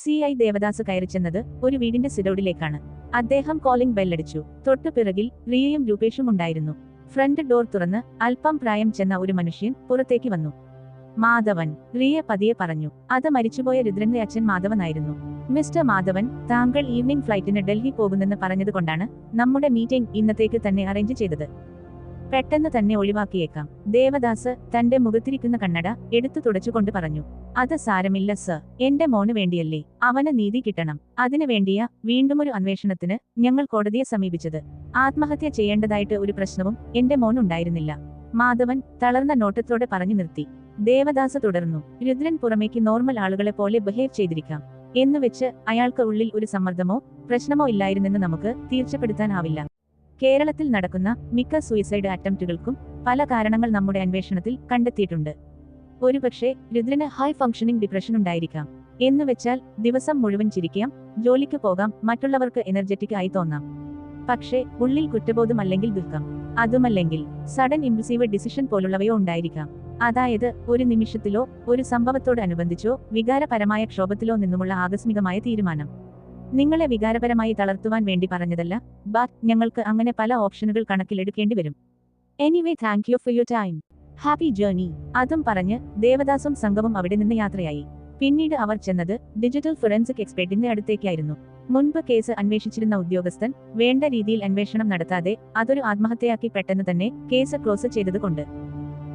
C I Devdas കയറിച്ചെന്നത് ഒരു വീടിന്റെ സിഡൌഡിലേക്കാണ് അദ്ദേഹം കോളിംഗ് ബെല്ലടിച്ചു. തൊട്ടു പിറകിൽ റിയയും രൂപേഷും ഉണ്ടായിരുന്നു. ഫ്രണ്ട് ഡോർ തുറന്ന് അല്പം പ്രായം ചെന്ന ഒരു മനുഷ്യൻ പുറത്തേക്ക് വന്നു. മാധവൻ റിയ പതിയെ പറഞ്ഞു. അത് മരിച്ചുപോയ രുദ്രന്റെ അച്ഛൻ മാധവനായിരുന്നു. മിസ്റ്റർ മാധവൻ താങ്കൾ ഈവനിംഗ് ഫ്ലൈറ്റിന് ഡൽഹി പോകുന്നെന്ന് പറഞ്ഞതുകൊണ്ടാണ് നമ്മുടെ മീറ്റിംഗ് ഇന്നത്തേക്ക് തന്നെ അറേഞ്ച് ചെയ്തത്. പെട്ടെന്ന് തന്നെ ഒഴിവാക്കിയേക്കാം ദേവദാസ് തന്റെ മുഖത്തിരിക്കുന്ന കണ്ണട എടുത്തു തുടച്ചുകൊണ്ട് പറഞ്ഞു അത് സാരമില്ല സർ. എന്റെ മോന് വേണ്ടിയല്ലേ. അവന് നീതി കിട്ടണം. അതിനു വേണ്ടിയാ വീണ്ടുമൊരു അന്വേഷണത്തിന് ഞങ്ങൾ കോടതിയെ സമീപിച്ചത്. ആത്മഹത്യ ചെയ്യേണ്ടതായിട്ട് ഒരു പ്രശ്നവും എന്റെ മോൻ ഉണ്ടായിരുന്നില്ല മാധവൻ തളർന്ന നോട്ടത്തോടെ പറഞ്ഞു നിർത്തി. ദേവദാസ് തുടർന്നു രുദ്രൻ പുറമേക്ക് നോർമൽ ആളുകളെ പോലെ ബിഹേവ് ചെയ്തിരിക്കാം. എന്നുവെച്ച് അയാൾക്ക് ഉള്ളിൽ ഒരു സമ്മർദ്ദമോ പ്രശ്നമോ ഇല്ലായിരുന്നെന്ന് നമുക്ക് തീർച്ചപ്പെടുത്താനാവില്ല. കേരളത്തിൽ നടക്കുന്ന മിക്ക സൂയിസൈഡ് അറ്റംപ്റ്റുകൾക്കും പല കാരണങ്ങൾ നമ്മുടെ അന്വേഷണത്തിൽ കണ്ടെത്തിയിട്ടുണ്ട്. ഒരുപക്ഷെ രുദ്രന് ഹൈ ഫംഗ്ഷനിങ് ഡിപ്രഷൻ ഉണ്ടായിരിക്കാം. എന്ന് വെച്ചാൽ ദിവസം മുഴുവൻ ചിരിക്കാം ജോലിക്ക് പോകാം മറ്റുള്ളവർക്ക് എനർജറ്റിക് ആയി തോന്നാം. പക്ഷേ ഉള്ളിൽ കുറ്റബോധം അല്ലെങ്കിൽ ദുഃഖം അതുമല്ലെങ്കിൽ സഡൻ ഇംപ്ലസീവ് ഡിസിഷൻ പോലുള്ളവയോ ഉണ്ടായിരിക്കാം. അതായത് ഒരു നിമിഷത്തിലോ ഒരു സംഭവത്തോടനുബന്ധിച്ചോ വികാരപരമായ ക്ഷോഭത്തിലോ നിന്നുമുള്ള ആകസ്മികമായ തീരുമാനം. നിങ്ങളെ വികാരപരമായി തളർത്തുവാൻ വേണ്ടി പറഞ്ഞതല്ല. ബട്ട് ഞങ്ങൾക്ക് അങ്ങനെ പല ഓപ്ഷനുകൾ കണക്കിലെടുക്കേണ്ടി വരും. Anyway thank you for your time happy journey അതും പറഞ്ഞ് ദേവദാസും സംഘവും അവിടെ നിന്ന് യാത്രയായി. പിന്നീട് അവർ ചെന്നത് ഡിജിറ്റൽ ഫൊറൻസിക് എക്സ്പെർട്ടിന്റെ അടുത്തേക്കായിരുന്നു. മുൻപ് കേസ് അന്വേഷിച്ചിരുന്ന ഉദ്യോഗസ്ഥൻ വേണ്ട രീതിയിൽ അന്വേഷണം നടത്താതെ അതൊരു ആത്മഹത്യയാക്കി പെട്ടെന്ന് തന്നെ കേസ് ക്ലോസ് ചെയ്തതുകൊണ്ട്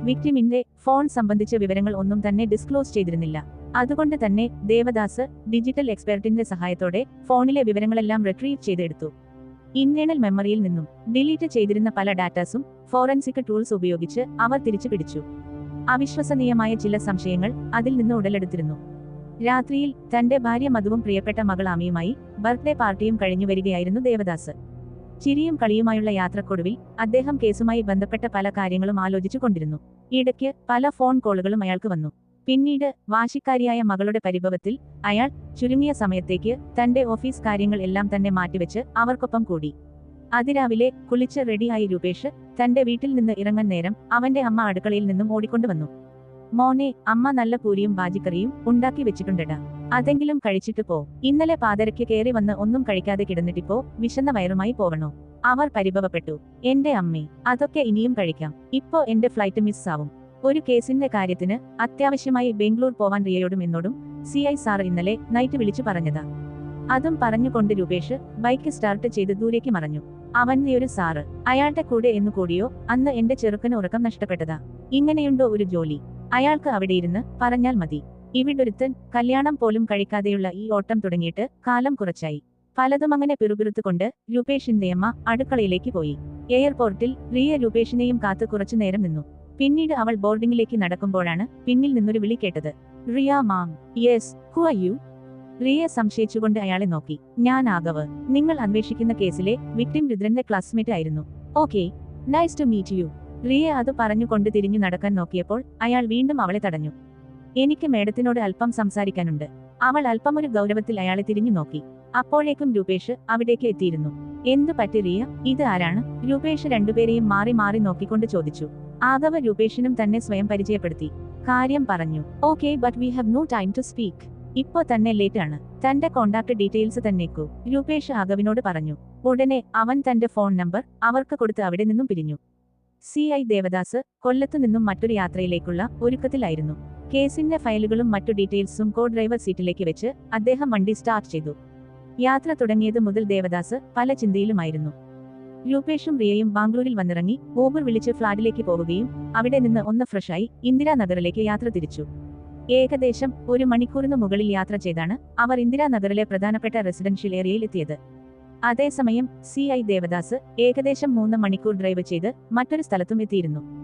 വിക്ടിമിന്റെ ഫോൺ സംബന്ധിച്ച വിവരങ്ങൾ ഒന്നും തന്നെ ഡിസ്ക്ലോസ് ചെയ്തിരുന്നില്ല. അതുകൊണ്ട് തന്നെ ദേവദാസ് ഡിജിറ്റൽ എക്സ്പെർട്ടിന്റെ സഹായത്തോടെ ഫോണിലെ വിവരങ്ങളെല്ലാം റിട്രീവ് ചെയ്തെടുത്തു. ഇന്റേണൽ മെമ്മറിയിൽ നിന്നും ഡിലീറ്റ് ചെയ്തിരുന്ന പല ഡാറ്റാസും ഫോറൻസിക് ടൂൾസ് ഉപയോഗിച്ച് അവർ തിരിച്ചു പിടിച്ചു. അവിശ്വസനീയമായ ചില സംശയങ്ങൾ അതിൽ നിന്ന് ഉടലെടുത്തിരുന്നു. രാത്രിയിൽ തന്റെ ഭാര്യ മധുവും പ്രിയപ്പെട്ട മകൾ ആമിയുമായി ബർത്ത്ഡേ പാർട്ടിയും കഴിഞ്ഞു വരികയായിരുന്നു ദേവദാസ്. ചിരിയും കളിയുമായുള്ള യാത്രക്കൊടുവിൽ അദ്ദേഹം കേസുമായി ബന്ധപ്പെട്ട പല കാര്യങ്ങളും ആലോചിച്ചു കൊണ്ടിരുന്നു. ഇടയ്ക്ക് പല ഫോൺ കോളുകളും അയാൾക്ക് വന്നു. പിന്നീട് വാശിക്കാരിയായ മകളുടെ പരിഭവത്തിൽ അയാൾ ചുരുങ്ങിയ സമയത്തേക്ക് തന്റെ ഓഫീസ് കാര്യങ്ങൾ എല്ലാം തന്നെ മാറ്റിവെച്ച് അവർക്കൊപ്പം കൂടി. അതിരാവിലെ കുളിച്ച് റെഡിയായി രൂപേഷ് തന്റെ വീട്ടിൽ നിന്ന് ഇറങ്ങാൻ നേരം അവന്റെ അമ്മ അടുക്കളയിൽ നിന്നും ഓടിക്കൊണ്ടുവന്നു. മോനെ അമ്മ നല്ല പൂരിയും ബാജിക്കറിയും ഉണ്ടാക്കി വെച്ചിട്ടുണ്ടെടാ. അതെങ്കിലും കഴിച്ചിട്ട് പോ. ഇന്നലെ പാതരയ്ക്ക് കയറി വന്ന് ഒന്നും കഴിക്കാതെ കിടന്നിട്ടിപ്പോ വിശന്ന വയറുമായി പോവണോ? അവർ പരിഭവപ്പെട്ടു. എന്റെ അമ്മി അതൊക്കെ ഇനിയും കഴിക്കാം. ഇപ്പോ എന്റെ ഫ്ലൈറ്റ് മിസ്സാവും ഒരു കേസിന്റെ കാര്യത്തിന് അത്യാവശ്യമായി ബംഗ്ലൂർ പോവാൻ റിയയോടും എന്നോടും സി ഐ സാർ ഇന്നലെ നൈറ്റ് വിളിച്ചു പറഞ്ഞതാ. അതും പറഞ്ഞുകൊണ്ട് രൂപേഷ് ബൈക്ക് സ്റ്റാർട്ട് ചെയ്ത് ദൂരേക്ക് മറഞ്ഞു. അവന്റെ ഒരു സാറ് അയാളുടെ കൂടെ എന്നു കൂടിയോ അന്ന് എന്റെ ചെറുക്കന് ഉറക്കം നഷ്ടപ്പെട്ടതാ. ഇങ്ങനെയുണ്ടോ ഒരു ജോലി? അയാൾക്ക് അവിടെ ഇരുന്ന് പറഞ്ഞാൽ മതി. ഇവിടൊരുത്തൻ കല്യാണം പോലും കഴിക്കാതെയുള്ള ഈ ഓട്ടം തുടങ്ങിയിട്ട് കാലം കുറച്ചായി. പലതും അങ്ങനെ പിറുപിറുത്തുകൊണ്ട് രൂപേഷിന്റെ അമ്മ അടുക്കളയിലേക്ക് പോയി. എയർപോർട്ടിൽ റിയ രൂപേഷിനെയും കാത്തു കുറച്ചു നേരം നിന്നു. പിന്നീട് അവൾ ബോർഡിംഗിലേക്ക് നടക്കുമ്പോഴാണ് പിന്നിൽ നിന്നൊരു വിളി കേട്ടത്. Riya ma'am. Yes. Who are you? Riya സംശയിച്ചുകൊണ്ട് അയാളെ നോക്കി. ഞാൻ ആഗവ്. നിങ്ങൾ അന്വേഷിക്കുന്ന കേസിലെ വിക്ടിം രുദ്രന്റെ ക്ലാസ്മേറ്റ് ആയിരുന്നു. Okay. Nice to meet you. Riya അത് പറഞ്ഞുകൊണ്ട് തിരിഞ്ഞു നടക്കാൻ നോക്കിയപ്പോൾ അയാൾ വീണ്ടും അവളെ തടഞ്ഞു. എനിക്ക് മേഡത്തിനോട് അല്പം സംസാരിക്കാനുണ്ട്. അവൾ അല്പം ഒരു ഗൗരവത്തിൽ അയാളെ തിരിഞ്ഞു നോക്കി. അപ്പോഴേക്കും രൂപേഷ് അവിടേക്ക് എത്തിയിരുന്നു. എന്തു പറ്റി റിയ? ഇത് ആരാണ്? രൂപേഷ് രണ്ടുപേരെയും മാറി മാറി നോക്കിക്കൊണ്ട് ചോദിച്ചു. ആദവ രൂപേഷിനും തന്നെ സ്വയം പരിചയപ്പെടുത്തി. കാര്യം പറഞ്ഞു. Okay but we have no time to speak. ഇപ്പോ തന്നെ ലേറ്റ് ആണ് തന്റെ കോണ്ടാക്ട് ഡീറ്റെയിൽസ് തന്നേക്കൂ രൂപേഷ് ആഗവിനോട് പറഞ്ഞു. ഉടനെ അവൻ തന്റെ ഫോൺ നമ്പർ അവർക്ക് കൊടുത്ത് അവിടെ നിന്നും പിരിഞ്ഞു. സി ഐ ദേവദാസ് കൊല്ലത്തു നിന്നും മറ്റൊരു യാത്രയിലേക്കുള്ള ഒരുക്കത്തിലായിരുന്നു. കേസിന്റെ ഫയലുകളും മറ്റു ഡീറ്റെയിൽസും കോ ഡ്രൈവർ സീറ്റിലേക്ക് വെച്ച് അദ്ദേഹം വണ്ടി സ്റ്റാർട്ട് ചെയ്തു. യാത്ര തുടങ്ങിയത് മുതൽ ദേവദാസ് പല ചിന്തയിലുമായിരുന്നു. രൂപേഷും റിയയും ബാംഗ്ലൂരിൽ വന്നിറങ്ങി ഊബർ വിളിച്ച് ഫ്ളാറ്റിലേക്ക് പോവുകയും അവിടെ നിന്ന് ഒന്ന് ഫ്രഷായി ഇന്ദിരാനഗറിലേക്ക് യാത്ര തിരിച്ചു. ഏകദേശം ഒരു മണിക്കൂറിന് മുകളിൽ യാത്ര ചെയ്താണ് അവർ ഇന്ദിരാനഗറിലെ പ്രധാനപ്പെട്ട റെസിഡൻഷ്യൽ ഏരിയയിൽ എത്തിയത്. അതേസമയം സി ഐ ദേവദാസ് ഏകദേശം മൂന്ന് മണിക്കൂർ ഡ്രൈവ് ചെയ്ത് മറ്റൊരു സ്ഥലത്തും എത്തിയിരുന്നു.